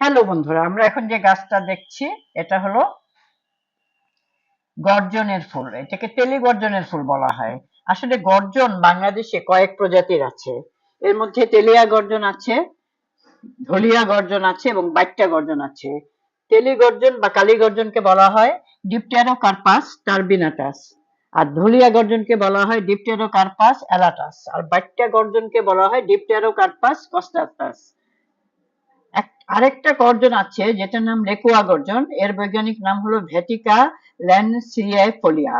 Hello বন্ধুরা, আমরা এখন যে গাছটা দেখছি, এটা হলো গর্জনের ফুল। এটাকে তেলি গর্জনের ফুল বলা হয়। আসলে গর্জন বাংলাদেশে কয়েক প্রজাতির আছে। এর মধ্যে তেলিয়া গর্জন আছে, ধলিয়া গর্জন আছে এবং বাইট্টা গর্জন আছে। তেলি গর্জন বা কালী গর্জনকে বলা হয় ডিপটেরো কার্পাস টার্বিনাটাস। আর ধলিয়া গর্জনকে বলা হয় ডিপটেরো কার্পাস অ্যালাটাস। আর বাইট্টা গর্জনকে বলা হয় ডিপটেরো কার্পাস কস্টাটাস আরেকটা গর্জন আছে, যেটার নাম লেকুয়া গর্জন। এর বৈজ্ঞানিক নাম হলো ভেটিকা ল্যান্সিয়াইফোলিয়া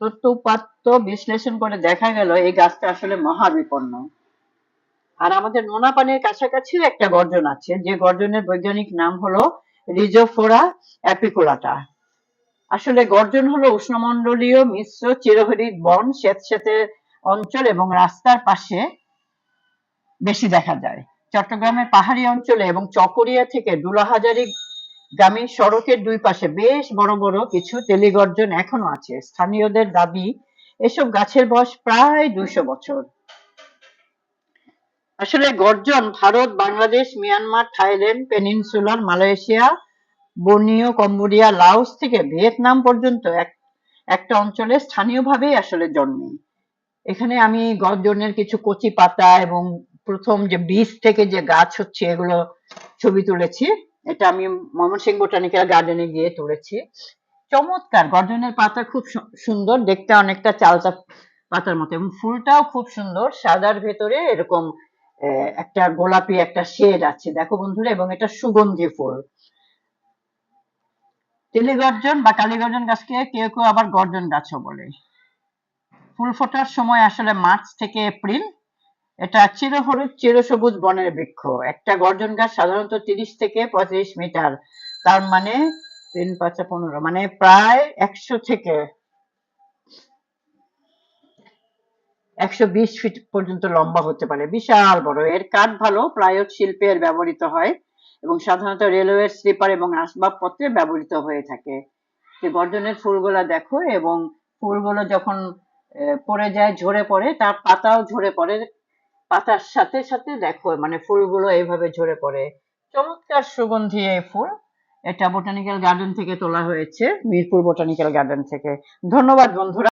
তথ্যপাত্য বিশ্লেষণ করে দেখা গেল এই গাছটা আসলে মহাবিপন্ন। আর আমাদের নোনা পানির কাছাকাছি একটা গর্জন আছে, যে গর্জনের বৈজ্ঞানিক নাম হলো রিজোফোরা অ্যাপিকুলাটা। আসলে গর্জন হলো উষ্ণমণ্ডলীয় মিশ্র চিরহরিত বন স্যাঁতস্যাঁতে অঞ্চল এবং রাস্তার পাশে বেশি দেখা যায়। চট্টগ্রামের পাহাড়ি অঞ্চলে এবং চকরিয়া থেকে দুলাহাজারি গামী সড়কের দুই পাশে বেশ বড় বড় কিছু তেলিগর্জন এখনও আছে। স্থানীয়দের দাবি, এসব গাছের বয়স প্রায় দুইশো বছর। আসলে গর্জন Bharat, Bangladesh, Myanmar, Thailand, peninsular, Malaysia, Borneo, Cambodia, Laos থেকে ভিয়েতনাম পর্যন্ত এক, একটা অঞ্চলে স্থানীয়ভাবেই আসলে জন্মে। এখানে আমি গর্জনের কিছু কচি পাতা এবং প্রথম যে বীজ থেকে যে গাছ হচ্ছে, এগুলো ছবি তুলেছি। এটা আমি ময়মনসিংহ বোটানিক্যাল গার্ডেনে গিয়ে তুলেছি। চমৎকার! গর্জনের পাতা খুব সুন্দর, দেখতে অনেকটা চালতা পাতার মতো। এবং ফুলটাও খুব সুন্দর, সাদার ভেতরে এরকম একটা গোলাপি একটা শেড আছে। দেখো বন্ধুরা, এবং এটা সুগন্ধি ফুল। তেলিগর্জন বা কালীগর্জন গাছকে কেউ কেউ আবার গর্জন গাছও বলে। ফুল ফোটার সময় আসলে মার্চ থেকে এপ্রিল এটা চিরহলুদ চিরসবুজ বনের বৃক্ষ। একটা গর্জন গাছ সাধারণত তিরিশ থেকে পঁয়ত্রিশ মিটার। তার মানে তিন, পাঁচা পনেরো মানে প্রায় একশো থেকে একশো বিশ ফিট পর্যন্ত লম্বা হতে পারে। বিশাল বড়। এর কাঠ ভালো প্রায় শিল্পে এর ব্যবহৃত হয় এবং সাধারণত রেলওয়ে স্লিপার এবং আসবাবপত্রে ব্যবহৃত হয়ে থাকে। গর্জনের ফুলগুলা দেখো এবং ফুলগুলো যখন পড়ে যায়, ঝরে পড়ে, তার পাতাও ঝরে পড়ে। পাতার সাথে সাথে দেখো মানে ফুলগুলো এইভাবে ঝরে পড়ে। চমৎকার সুগন্ধি এই ফুল। এটা বোটানিক্যাল গার্ডেন থেকে তোলা হয়েছে, মিরপুর বোটানিক্যাল গার্ডেন থেকে। ধন্যবাদ বন্ধুরা।